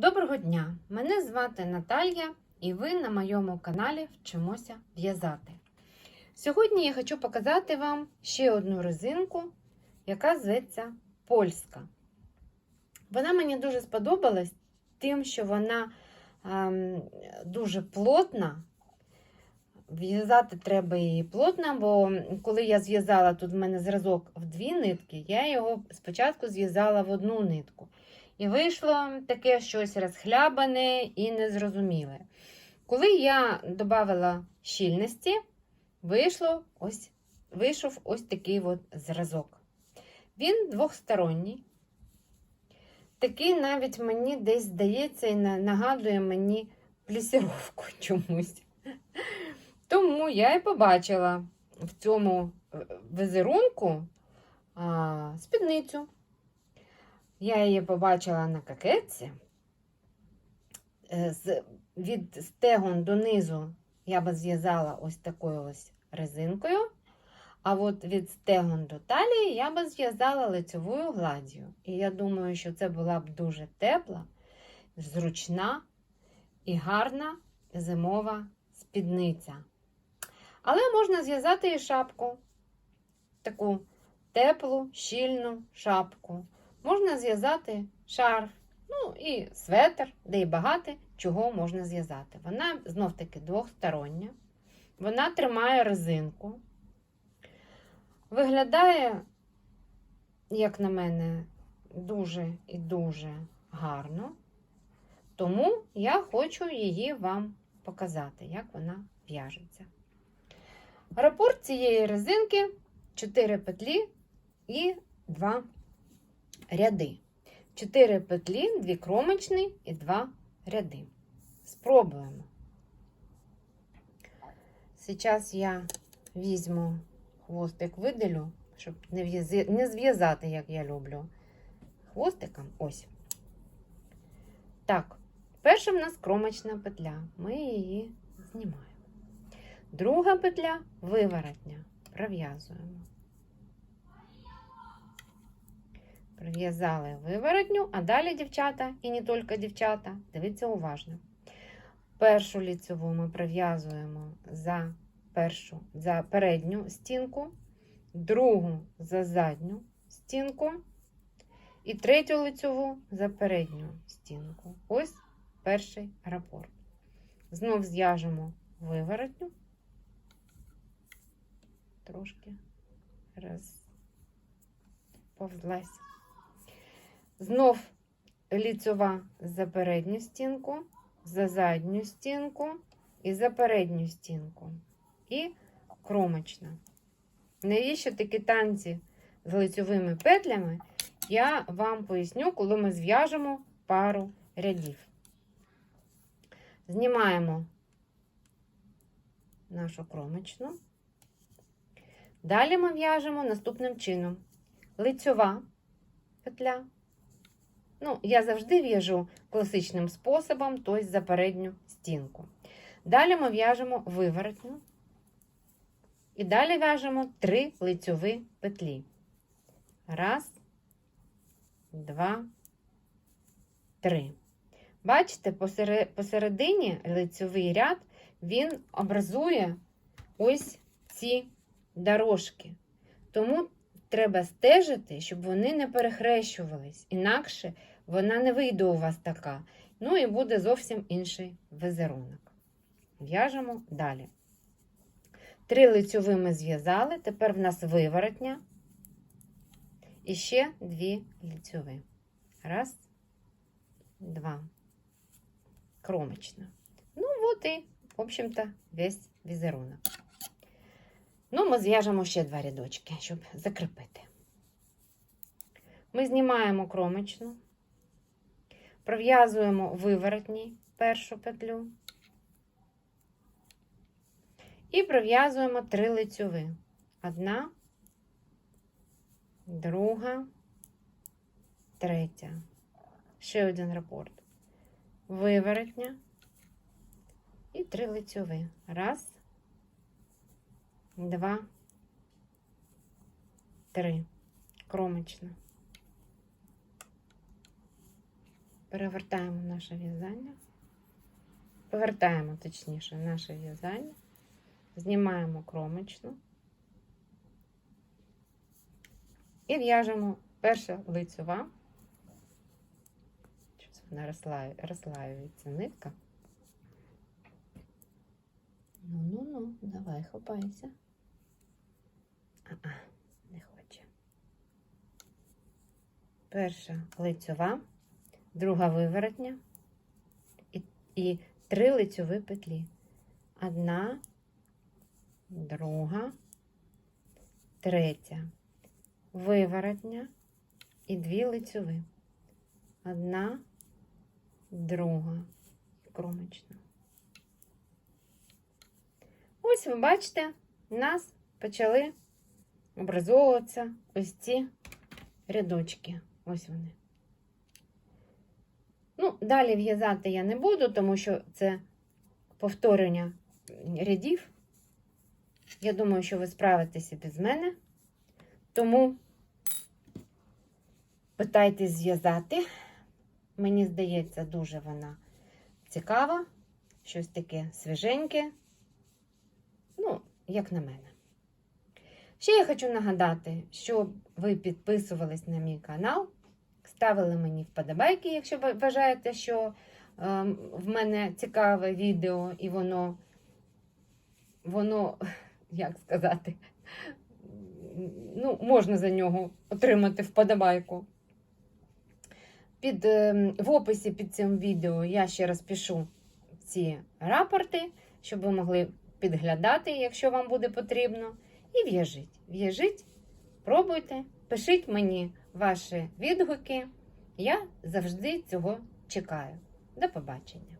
Доброго дня! Мене звати Наталія, і ви на моєму каналі Вчимося в'язати. Сьогодні я хочу показати вам ще одну резинку, яка зветься Польська. Вона мені дуже сподобалась тим, що вона ем, дуже плотна. В'язати треба її плотно, бо коли я зв'язала тут в мене зразок в дві нитки, я його спочатку зв'язала в одну нитку. І вийшло таке щось розхлябане і незрозуміле. Коли я додала щільності, вийшло ось, вийшов ось такий от зразок. Він двохсторонній. Такий навіть мені десь здається і нагадує мені плісіровку чомусь. Тому я і побачила в цьому візерунку а, спідницю. Я її побачила на какетці. З, від стегон донизу я би зв'язала ось такою ось резинкою. А от від стегон до талії я би зв'язала лицевою гладдю. І я думаю, що це була б дуже тепла, зручна і гарна зимова спідниця. Але можна зв'язати і шапку, таку теплу, щільну шапку. Можна зв'язати шарф, ну і светр, де й багато чого можна зв'язати. Вона знов-таки двохстороння. Вона тримає резинку. Виглядає, як на мене, дуже і дуже гарно. Тому я хочу її вам показати, як вона в'яжеться. Рапорт цієї резинки 4 петлі і 2 ряди. 4 петлі, 2 кромочні і 2 ряди. Спробуємо. Зараз я візьму хвостик, видалю, щоб не зв'язати, як я люблю. Хвостиком ось. Так, перша в нас кромочна петля. Ми її знімаємо. Друга петля виворотня. Пров'язуємо. Прив'язали виворотню, а далі, дівчата, і не тільки дівчата, дивіться уважно. Першу ліцеву ми прив'язуємо за першу, за передню стінку, другу за задню стінку, і третю лицьову за передню стінку. Ось перший рапорт. Знов зв'яжемо виворотню, трошки раз, повзлась. Знов ліцова за передню стінку, за задню стінку і за передню стінку. І кромочна. Навіщо такі танці з лицьовими петлями? Я вам поясню, коли ми зв'яжемо пару рядів. Знімаємо нашу кромочну. Далі ми в'яжемо наступним чином: лицьова петля. Ну, я завжди в'яжу класичним способом, тобто за передню стінку. Далі ми в'яжемо виворотню. І далі в'яжемо три лицьові петлі. Раз, два, три. Бачите, посередині лицьовий ряд він образує ось ці дорожки. Тому треба стежити, щоб вони не перехрещувались. Інакше вона не вийде у вас така. Ну і буде зовсім інший візерунок. В'яжемо далі. Три лицьові ми зв'язали, тепер в нас виворотня. І ще дві лицьові. Раз, два. Кромочна. Ну, от і, в общем-то, весь візерунок. Ну, ми зв'яжемо ще два рядочки, щоб закріпити. Ми знімаємо кромочну, пров'язуємо виворотній першу петлю і пров'язуємо три лицьові. Одна, друга, третя. Ще один рапорт. Виворотня і три лицьові. Раз, два, три. Кромочна. перевертаємо наше в'язання. Повертаємо, точніше, наше в'язання. Знімаємо кромочну. І в'яжемо перша лицьова. Щось вона розслаю- розслаюється нитка. Ну-ну-ну, давай, хапайся. Не хоче. Перша лицьова, друга виворотня і, і три лицьові петлі. Одна, друга, третя, виворотня і дві лицьові. Одна, друга, кромочна. Ось ви бачите, нас почали образовуватися ось ці рядочки. Ось вони. Ну, далі в'язати я не буду, тому що це повторення рядів. Я думаю, що ви справитеся без мене. Тому питайтесь зв'язати. Мені здається, дуже вона цікава. Щось таке свіженьке. Ну, як на мене. Ще я хочу нагадати, щоб ви підписувались на мій канал, ставили мені вподобайки, якщо ви вважаєте, що е, в мене цікаве відео, і воно, воно, як сказати, ну, можна за нього отримати вподобайку. Під, е, в описі під цим відео я ще раз пишу ці рапорти, щоб ви могли підглядати, якщо вам буде потрібно. І в'яжіть. В'яжіть, пробуйте, пишіть мені ваші відгуки. Я завжди цього чекаю. До побачення!